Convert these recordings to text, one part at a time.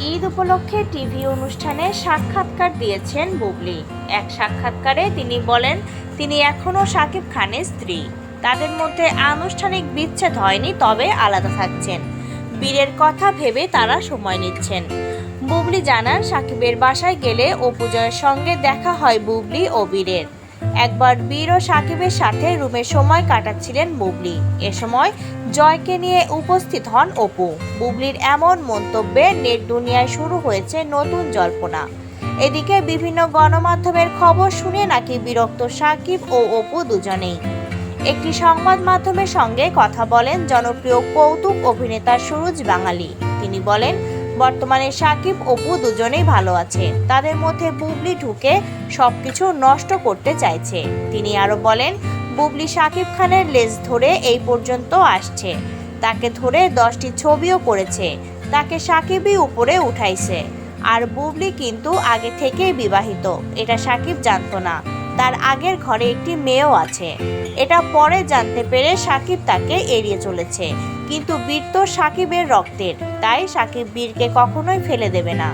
ঈদ উপলক্ষে টিভি অনুষ্ঠানে সাক্ষাৎকার দিয়েছেন বুবলি। এক সাক্ষাৎকারে তিনি বলেন, তিনি এখনও শাকিব খানের স্ত্রী। তাদের মধ্যে আনুষ্ঠানিক বিচ্ছেদ হয়নি, তবে আলাদা থাকছেন। বীরের কথা ভেবে তারা সময় নিচ্ছেন। বুবলি জানান, সাকিবের বাসায় গেলে অপুজয়ের সঙ্গে দেখা হয় বুবলি ও বীরের। একবার বীর ও সাকিবের সাথে রুমে সময় কাটাচ্ছিলেন বুবলি। এ সময় জয়কে নিয়ে উপস্থিত হন অপু। বুবলির এমন মন্তব্যে নেট দুনিয়ায় শুরু হয়েছে নতুন জল্পনা। এদিকে বিভিন্ন গণমাধ্যমের খবর শুনে নাকি বিরক্ত সাকিব ও অপু দুজনেই। একটি সংবাদ মাধ্যমের সঙ্গে কথা বলেন জনপ্রিয় কৌতুক অভিনেতা সুরজ বাঙালি। তিনি বলেন বর্তমানে সাকিব অপু দুজনেই ভালো আছে। তাদের মধ্যে বুবলি ঢুকে সবকিছু নষ্ট করতে চাইছে। তিনি আরও বলেন, বুবলি সাকিব খানের লেজ ধরে এই পর্যন্ত আসছে। তাকে ধরে দশটি ছবিও করেছে। তাকে সাকিবই উপরে উঠাইছে। আর বুবলি কিন্তু আগে থেকেই বিবাহিত। এটা সাকিব জানতো না। তার আগের ঘরে একটি মেয়েও আছে। এটা পরে জানতে পেরে সাকিব তাকে এড়িয়ে চলেছে। কিন্তু বীর তো সাকিবের রক্তের, তাই সাকিব বীরকে কখনোই ফেলে দেবে না।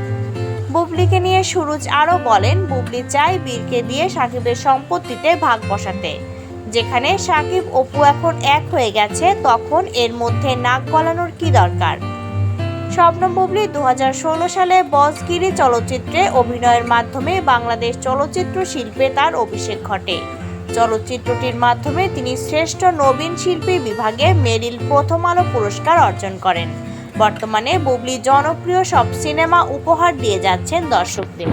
বুবলিকে নিয়ে সুরুজ আরও বলেন, বুবলি চায় বীরকে দিয়ে সাকিবের সম্পত্তিতে ভাগ বসাতে। যেখানে সাকিব অপু এখন এক হয়ে গেছে, তখন এর মধ্যে নাক গলানোর কি দরকার? শবনম বুবলি দু হাজার ষোলো সালে বসগিরি চলচ্চিত্রে অভিনয়ের মাধ্যমে বাংলাদেশ চলচ্চিত্র শিল্পে তার অভিষেক ঘটে। চলচ্চিত্রটির মাধ্যমে তিনি শ্রেষ্ঠ নবীন শিল্পী বিভাগে মেরিল প্রথম আলো পুরস্কার অর্জন করেন। বর্তমানে বুবলি জনপ্রিয় সব সিনেমা উপহার দিয়ে যাচ্ছেন দর্শকদের।